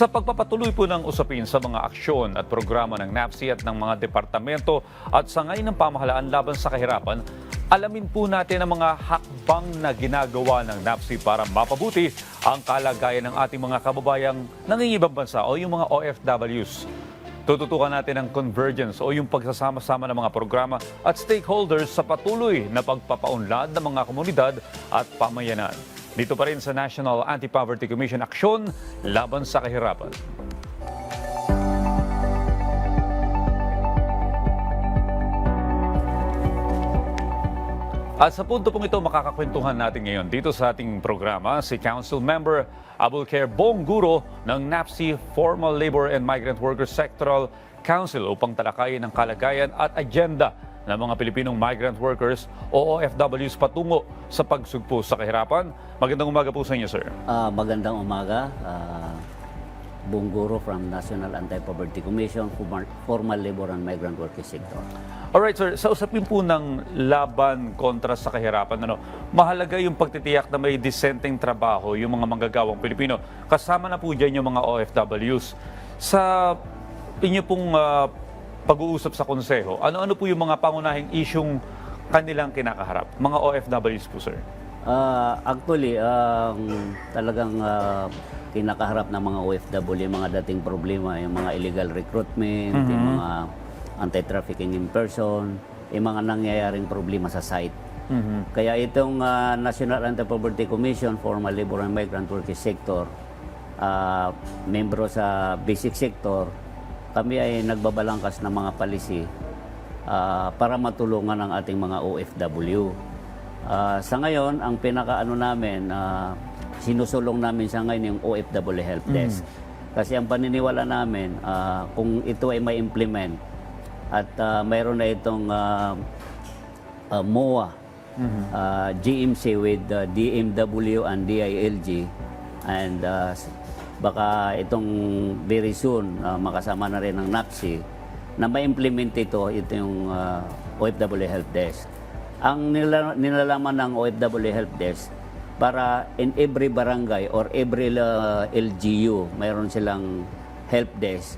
Sa pagpapatuloy po ng usapin sa mga aksyon at programa ng NAPSI at ng mga departamento at sa ngayon ng pamahalaan laban sa kahirapan, alamin po natin ang mga hakbang na ginagawa ng NAPSI para mapabuti ang kalagayan ng ating mga kababayang nangingibang bansa o yung mga OFWs. Tututukan natin ang convergence o yung pagsasama-sama ng mga programa at stakeholders sa patuloy na pagpapaunlad ng mga komunidad at pamayanan. Dito pa rin sa National Anti-Poverty Commission Aksyon laban sa kahirapan. At sa punto pong ito, makakakwentuhan natin ngayon dito sa ating programa si Council Member Abulcare Bongguro ng NAPSI Formal Labor and Migrant Workers Sectoral Council upang talakayin ang kalagayan at agenda ng mga Pilipinong migrant workers o OFWs patungo sa pagsugpo sa kahirapan. Magandang umaga po sa inyo, sir. Ah, magandang umaga. Uh, Bungguro from National Anti-Poverty Commission, Formal- Formal Labor and Migrant Workers Sector. Alright, sir. Sa usapin po ng laban kontra sa kahirapan, ano, mahalaga yung pagtitiyak na may disenteng trabaho yung mga manggagawang Pilipino. Kasama na po dyan yung mga OFWs. Sa inyo pong ah, pag-uusap sa konseho, ano-ano po yung mga pangunahing isyong kanilang kinakaharap? Mga OFWs po, sir. Ah, actually, ang talagang ah, kinakaharap ng mga OFW, yung mga dating problema, yung mga illegal recruitment, yung mga anti-trafficking in person, yung mga nangyayaring problema sa site. Kaya itong ah, National Anti-Poverty Commission, Formal Labor and Migrant Workers Sector, ah, membro sa basic sector, kami ay nagbabalangkas ng mga policy ah, para matulungan ang ating mga OFW. Ah, sa ngayon, ang pinakaano namin, ah, sinusulong namin sa ngayon yung OFW Help Desk. Kasi ang paniniwala namin, ah, kung ito ay may implement at ah, mayroon na itong ah, ah, MOA, ah, GMC with ah, DMW and DILG, and s- baka itong very soon ah, makasama na rin ng NAPSI, na ma-implement ito, ito yung ah, OFW Help Desk. Ang nila, nilalaman ng OFW Help Desk, para in every barangay or every uh, LGU, mayroon silang help desk.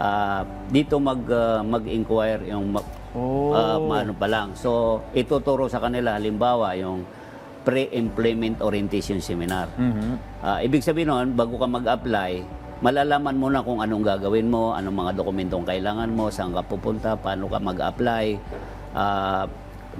Ah, dito mag ah, mag-inquire yung ma- Oh. ah, maano pa lang. So ituturo sa kanila halimbawa yung pre-employment orientation seminar. Ah, ibig sabihin nun, bago ka mag-apply, malalaman mo na kung anong gagawin mo, anong mga dokumentong kailangan mo, saan ka pupunta, paano ka mag-apply. Ah,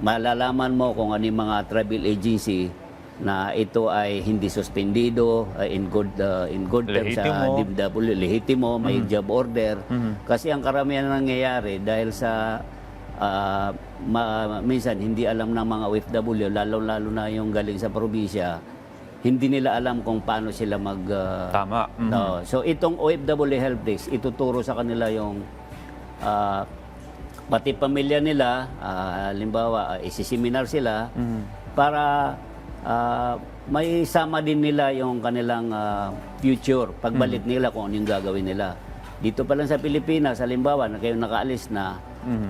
malalaman mo kung ano yung mga travel agency na ito ay hindi suspendido uh, in good uh, in good terms sa. DMW lehitimo may job order kasi ang karamihan na nangyayari dahil sa ma- minsan hindi alam ng mga OFW lalo lalo na yung galing sa probinsya hindi nila alam kung paano sila mag ah, Tama. Mhm. no. so itong OFW help desk ituturo sa kanila yung ah, pati pamilya nila ah, halimbawa uh, isiseminar sila para ah, may sama din nila yung kanilang ah, future pagbalik nila kung ano yung gagawin nila dito pa lang sa Pilipinas halimbawa na kayo nakaalis na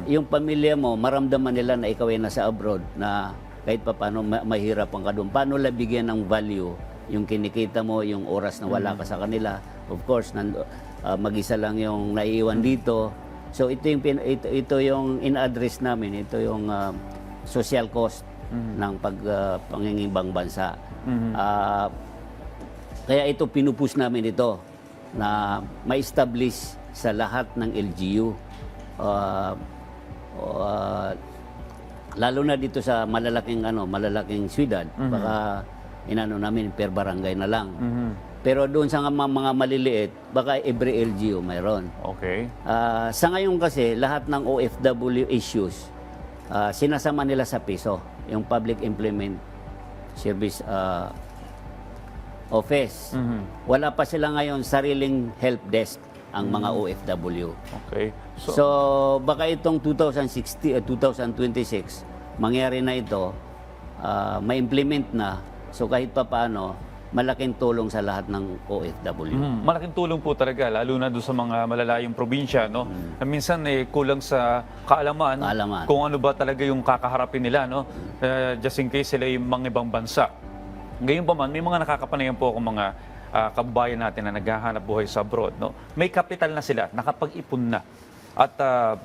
yung pamilya mo maramdaman nila na ikaw ay nasa abroad na kahit pa paano ma- mahirapan ka doon paano la bigyan ng value yung kinikita mo yung oras na wala ka sa kanila? Of course nando, ah, mag-isa lang yung naiiwan dito. So ito yung pin- ito, ito yung in-address namin. Ito yung ah, social cost ng pag ah, pangingibang bansa. Ah, kaya ito pinupus namin ito na ma-establish sa lahat ng LGU. Ah, ah, lalo na dito sa malalaking ano, malalaking syudad, baka inano namin per barangay na lang. Pero doon sa mga, mga maliliit, baka every LGU mayroon. Okay. Ah, sa ngayon kasi, lahat ng OFW issues, ah, sinasama nila sa piso, yung Public Implement Service ah, Office. Wala pa sila ngayon sariling help desk ang mga OFW. Okay. So, So, baka itong 2060, eh, 2026, mangyari na ito, ah, ma-implement na. So, kahit pa paano, malaking tulong sa lahat ng OFW. Mm, malaking tulong po talaga, lalo na doon sa mga malalayong probinsya, no? Na minsan eh, kulang sa kaalaman, Kaalaman. kung ano ba talaga yung kakaharapin nila, no? Eh, just in case sila yung mga ibang bansa. Ngayon pa man, may mga nakakapanayan po ako mga ah, kababayan natin na naghahanap buhay sa abroad, no? May kapital na sila, nakapag-ipon na. At ah,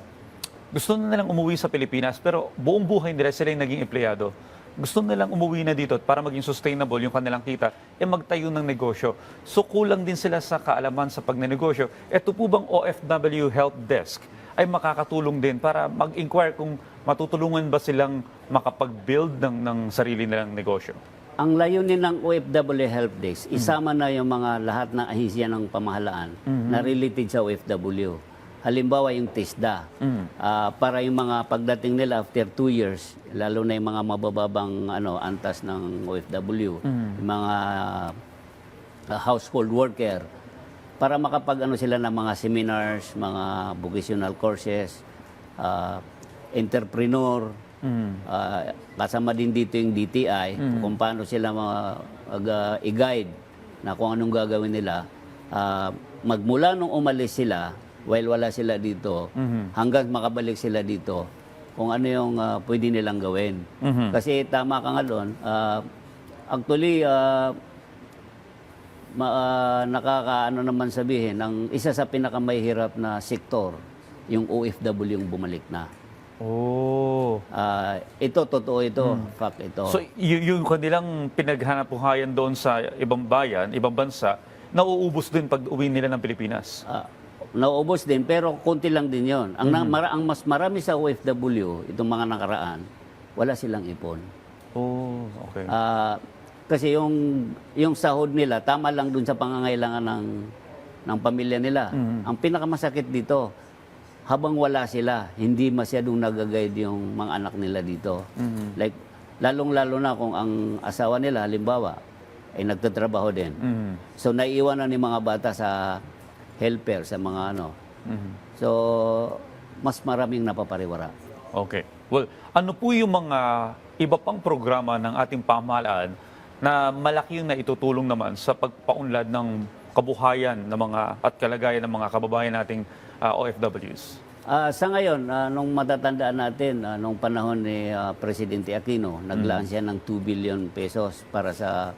gusto na nilang umuwi sa Pilipinas pero buong buhay nila sila yung naging empleyado. Gusto nilang umuwi na dito para maging sustainable yung kanilang kita, eh magtayo ng negosyo. So kulang din sila sa kaalaman sa pagnenegosyo. Ito po bang OFW Help Desk ay makakatulong din para mag-inquire kung matutulungan ba silang makapag-build ng, ng sarili nilang negosyo? Ang layunin ng OFW Help Desk, isama na yung mga lahat ng ahensya ng pamahalaan na related sa OFW. Halimbawa yung TISDA, Ah, para yung mga pagdating nila after two years, lalo na yung mga mabababang ano, antas ng OFW, yung mga ah, household worker, para makapag ano sila ng mga seminars, mga vocational courses, ah, entrepreneur, ah, kasama din dito yung DTI, kung paano sila mga mag, ah, i-guide na kung anong gagawin nila. Ah, magmula nung umalis sila, while wala sila dito, hanggang makabalik sila dito, kung ano yung ah, pwede nilang gawin. Kasi tama ka nga doon, ah, actually, ah, ma, ah, nakakaano naman sabihin, ang isa sa pinakamahirap na sektor, yung OFW yung bumalik na. Oh. Ah, ito, totoo ito, fact ito. So y- yung kanilang pinaghanap buhayan doon sa ibang bayan, ibang bansa, nauubos din pag uwi nila ng Pilipinas. Ah, nauubos din, pero konti lang din yon. Ang, na- mara- ang mas marami sa OFW, itong mga nakaraan, wala silang ipon. Oh, okay. Ah, kasi yung yung sahod nila tama lang dun sa pangangailangan ng ng pamilya nila. Ang pinakamasakit dito, habang wala sila, hindi masyadong nagaguide yung mga anak nila dito. Like lalong-lalo na kung ang asawa nila halimbawa ay nagtatrabaho din. Mhm. So naiiwanan ng mga bata sa helper sa mga ano. Mhm. So mas maraming napapariwara. Okay. Well, ano po yung mga iba pang programa ng ating pamahalaan na malaki yung naitutulong naman sa pagpaunlad ng kabuhayan ng mga at kalagayan ng mga kababayan nating ah, OFWs? Ah, sa ngayon, ah, nung matatandaan natin, ah, nung panahon ni ah, Presidente Aquino, naglaan siya ng 2 billion pesos para sa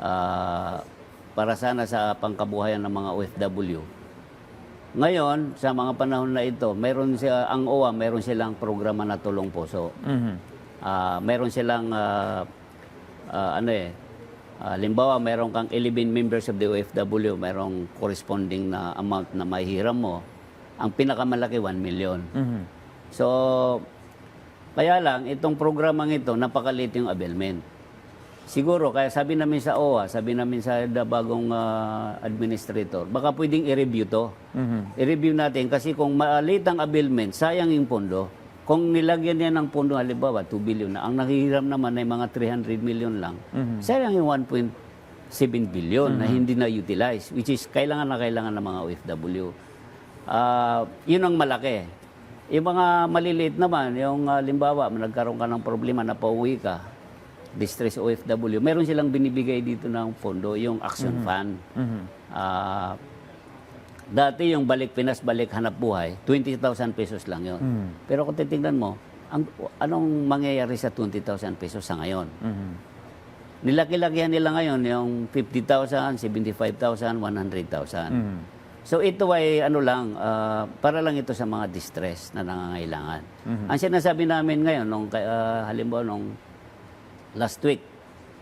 ah, para sana sa pangkabuhayan ng mga OFW. Ngayon, sa mga panahon na ito, meron siya ang OWA, meron silang programa na tulong puso. Mhm. Ah, meron silang ah, ah, ano eh ah, limbawa meron kang 11 members of the OFW merong corresponding na amount na mahihiram mo ang pinakamalaki 1 million Mhm. so kaya lang itong programang ito napakaliit yung availment siguro kaya sabi namin sa OWA sabi namin sa bagong ah, administrator baka pwedeng i-review to Mhm. i-review natin kasi kung maliit ang availment, sayang yung pondo. Kung nilagyan niya ng pondo, halimbawa 2 billion na, ang nahihiram naman ay mga 300 million lang, sayang yung 1.7 billion na hindi na-utilize, which is kailangan na kailangan ng mga OFW. Ah, yun ang malaki. Yung mga maliliit naman, yung ah, limbawa, nagkaroon ka ng problema na pauwi ka, distress OFW, meron silang binibigay dito ng pondo, yung action fund. Mhm. Ah, dati yung balik Pinas, balik hanap buhay, 20,000 pesos lang yon. Pero kung titingnan mo, ang, anong mangyayari sa 20,000 pesos sa ngayon? Mhm. Nilaki-lakihan nila ngayon yung 50,000, 75,000, 100,000. Mhm. So ito ay ano lang, ah, para lang ito sa mga distress na nangangailangan. Ang sinasabi namin ngayon, nung, ah, halimbawa nung last week,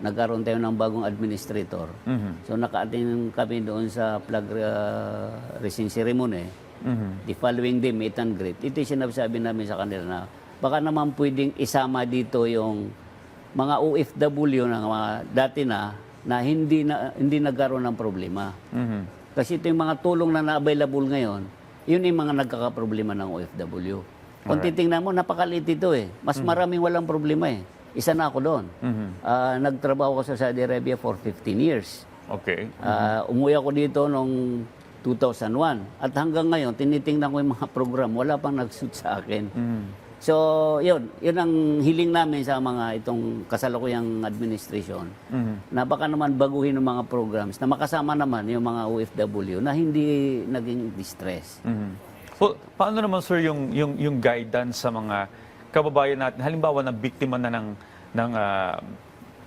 nagkaroon tayo ng bagong administrator. Mhm. So naka-attend kami doon sa flag uh, raising ceremony. Mhm. The following day, meet and greet. Ito yung sinasabi namin sa kanila na baka naman pwedeng isama dito yung mga OFW na mga dati na na hindi na hindi nagkaroon ng problema. Mhm. Kasi ito yung mga tulong na na-available ngayon, yun yung mga nagkakaproblema ng OFW. Kung titingnan mo, napakaliit ito eh. Mas maraming walang problema eh. Isa na ako doon. Mhm. Ah, nagtrabaho ko sa Saudi Arabia for 15 years. Okay. Ah, umuwi ako dito noong 2001. At hanggang ngayon, tinitingnan ko yung mga program. Wala pang nag-suit sa akin. Mhm. So, yun. Yun ang hiling namin sa mga itong kasalukuyang administration. Mhm. Na baka naman baguhin ng mga programs na makasama naman yung mga OFW na hindi naging distress. Mhm. So, paano naman sir yung yung yung guidance sa mga kababayan natin halimbawa na biktima na ng ng ah,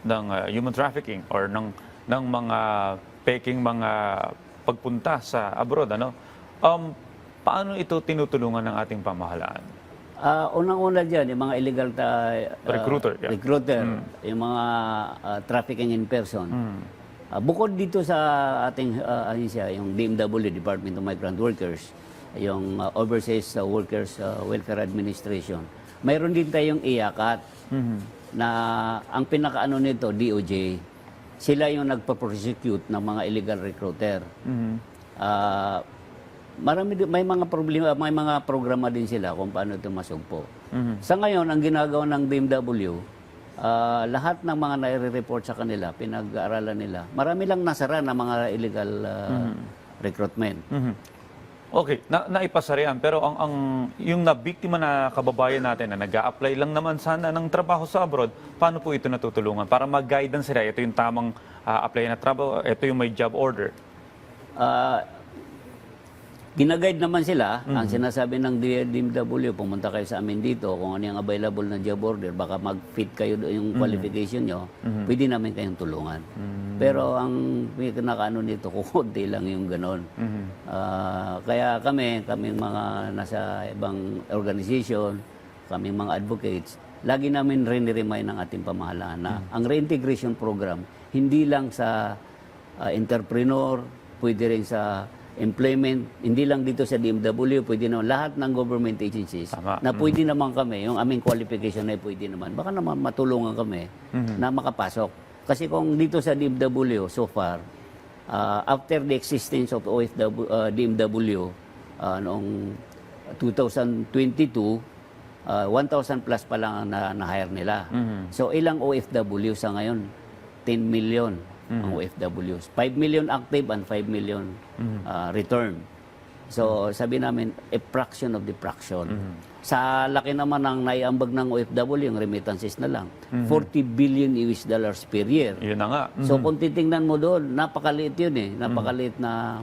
ng ah, human trafficking or ng ng mga peking mga pagpunta sa abroad. Ano? Um, paano ito tinutulungan ng ating pamahalaan? Ah, unang-una dyan, yung mga illegal ta, ah, Recruiter, yeah. recruiter, yung mga ah, trafficking in person. Ah, bukod dito sa ating uh, ahensya, yung DMW, Department of Migrant Workers, yung ah, Overseas ah, Workers ah, Welfare Administration, mayroon din tayong iyakat na ang pinakaano nito, DOJ, sila yung nagpa-prosecute ng mga illegal recruiter. Ah, marami din- may mga problema, may mga programa din sila kung paano ito masugpo. Sa ngayon, ang ginagawa ng BMW, ah, lahat ng mga nai-report sa kanila, pinag-aaralan nila. Marami lang nasara na mga illegal ah, recruitment. Mhm. Okay, na naipasarian pero ang ang yung nabiktima na kababayan natin na nag apply lang naman sana ng trabaho sa abroad, paano po ito natutulungan para mag-guidance sila ito yung tamang ah, apply na trabaho, ito yung may job order. Ah, ginaguide naman sila, ang sinasabi ng DMW, pumunta kayo sa amin dito, kung ano yung available na job order, baka mag-fit kayo doon yung qualification nyo, pwede namin kayong tulungan. Pero ang pinakaano nito, kukunti lang yung ganon. Ah, kaya kami, kaming mga nasa ibang organization, kaming mga advocates, lagi namin rin-remind ng ating pamahalaan na ang reintegration program, hindi lang sa ah, entrepreneur, pwede rin sa employment, hindi lang dito sa DMW, pwede naman lahat ng government agencies Tama. na pwede naman kami, yung aming qualification na pwede naman, baka naman matulungan kami na makapasok. Kasi kung dito sa DMW so far, ah, after the existence of OFW, ah, DMW ah, noong 2022, ah, 1,000 plus pa lang ang na, na-hire nila. So ilang OFW sa ngayon? 10 million ang OFWs. 5 million active and 5 million ah, return. So sabi namin, a fraction of the fraction. Sa laki naman ng naiambag ng OFW, yung remittances na lang, 40 billion US dollars per year. Yun na nga. So kung titingnan mo doon, napakaliit yun eh. Napakaliit na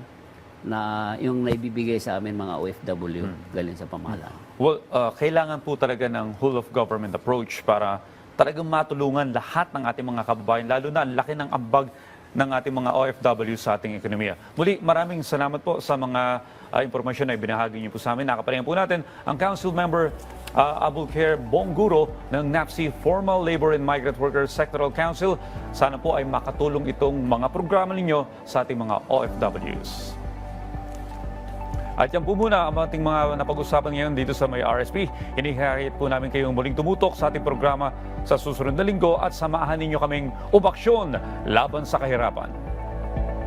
na yung naibibigay sa amin mga OFW galing sa pamahalaan. Well, uh, kailangan po talaga ng whole of government approach para talagang matulungan lahat ng ating mga kababayan, lalo na ang laki ng ambag ng ating mga OFW sa ating ekonomiya. Muli, maraming salamat po sa mga uh, impormasyon na ibinahagi niyo po sa amin. Nakapalingan po natin ang Council Member uh, Abulker Bongguro ng NAPSI Formal Labor and Migrant Workers Sectoral Council. Sana po ay makatulong itong mga programa ninyo sa ating mga OFWs. At yan po muna ang ating mga napag-usapan ngayon dito sa may RSP. Hinihayat po namin kayong muling tumutok sa ating programa sa susunod na linggo at samahan ninyo kaming umaksyon laban sa kahirapan.